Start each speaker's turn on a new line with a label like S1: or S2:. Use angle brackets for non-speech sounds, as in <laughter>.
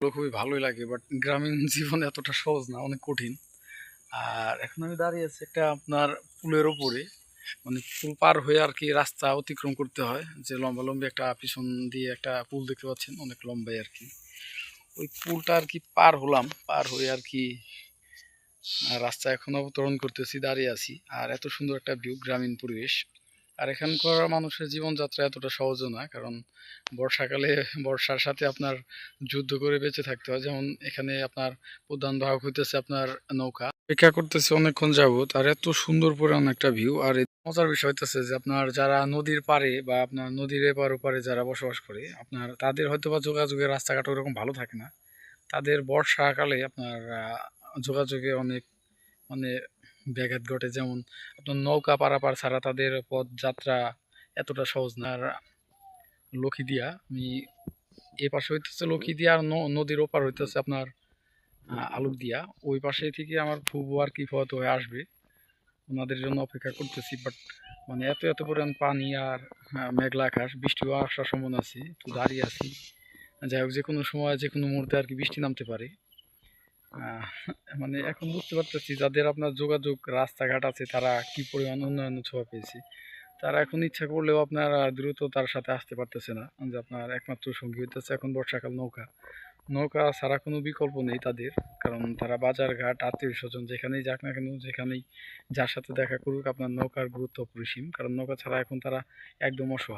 S1: খুবই ভালোই লাগে বাট গ্রামীণ <laughs> জীবন এতটা সহজ না, অনেক কঠিন। আর এখন আমি দাঁড়িয়ে আছি একটা আপনার পুলের ওপরে মানে পুল পার হয়ে আর কি রাস্তা অতিক্রম করতে হয়, যে লম্বা লম্বি একটা পিছন দিয়ে একটা পুল দেখতে পাচ্ছেন, অনেক লম্বাই আর কি। ওই পুলটা আর কি পার হলাম, পার হয়ে আর কি রাস্তা এখন অবতরণ করতেছি, দাঁড়িয়ে আছি। আর এত সুন্দর একটা ভিউ গ্রামীণ পরিবেশ। আর এখানকার মানুষের জীবনযাত্রা এতটা সহজও না, কারণ বর্ষাকালে <laughs> বর্ষার সাথে আপনার যুদ্ধ করে বেঁচে থাকতে হয়। যেমন এখানে আপনার প্রধান বাহক হইতেছে আপনার নৌকা। অপেক্ষা করতেছে অনেকক্ষণ যাবত আর এত সুন্দর পুরান একটা ভিউ আর মজার বিষয় হইতেছে যে আপনার যারা নদীর পারে বা আপনার নদীর এপার ওপারে যারা বসবাস করে, আপনার তাদের হয়তো বা যোগাযোগের রাস্তাঘাট ওরকম ভালো থাকে না। তাদের বর্ষাকালে আপনার যোগাযোগে অনেক মানে ব্যাঘাত ঘটে। যেমন আপনার নৌকা পারাপার ছাড়া তাদের পথযাত্রা এতটা সহজ না। আর লক্ষীদিয়া আমি এ পাশে হইতেছে লক্ষীদিয়া আর নদীর ওপার হইতেছে আপনার আহ, আলুকদিয়া। ওই পাশে থেকে আমার ফুবু আর কি ফত হয়ে আসবে। ওনাদের জন্য অপেক্ষা করতেছি বাট মানে এত এত পরিমাণ পানি আর মেঘলা আকাশ বৃষ্টিও আসার সম্ভাবনা আছে তো দাঁড়িয়ে আছি। যাই হোক যে কোনো সময় যে কোনো মুহূর্তে আর কি বৃষ্টি নামতে পারে। মানে এখন বুঝতে পারতেছি যাদের আপনার যোগাযোগ রাস্তাঘাট আছে, তারা কি পরিমাণ উন্নয়ন ছোঁয়া পেয়েছে। তারা এখন ইচ্ছা করলেও আপনার দ্রুত তার সাথে আসতে পারতেছে না। যে আপনার একমাত্র সঙ্গী হইতেছে এখন বর্ষাকাল নৌকা। নৌকা ছাড়া কোনো বিকল্প নেই তাদের, কারণ তারা বাজার ঘাট, আত্মীয় স্বজন যেখানেই যাক না কেন, যেখানেই যার সাথে দেখা করুক, আপনার নৌকার গুরুত্ব অপরিসীম। কারণ নৌকা ছাড়া এখন তারা একদম অসহায়।